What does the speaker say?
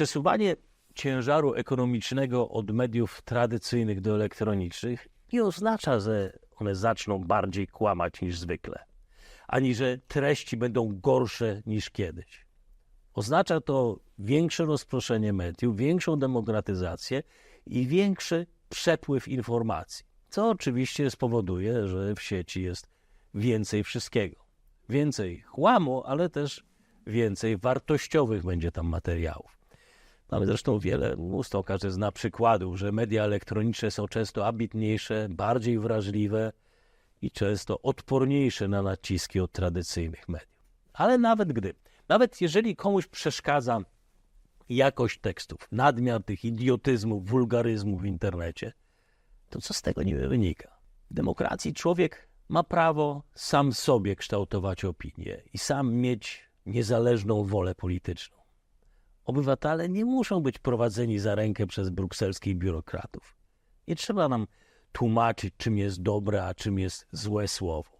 Przesuwanie ciężaru ekonomicznego od mediów tradycyjnych do elektronicznych nie oznacza, że one zaczną bardziej kłamać niż zwykle, ani że treści będą gorsze niż kiedyś. Oznacza to większe rozproszenie mediów, większą demokratyzację i większy przepływ informacji, co oczywiście spowoduje, że w sieci jest więcej wszystkiego. Więcej chłamu, ale też więcej wartościowych będzie tam materiałów. Mamy zresztą wiele, mnóstwo każdy zna przykładów, że media elektroniczne są często ambitniejsze, bardziej wrażliwe i często odporniejsze na naciski od tradycyjnych mediów. Ale nawet gdy, nawet jeżeli komuś przeszkadza jakość tekstów, nadmiar tych idiotyzmów, wulgaryzmów w internecie, to co z tego niby wynika? W demokracji człowiek ma prawo sam sobie kształtować opinię i sam mieć niezależną wolę polityczną. Obywatele nie muszą być prowadzeni za rękę przez brukselskich biurokratów. Nie trzeba nam tłumaczyć, czym jest dobre, a czym jest złe słowo.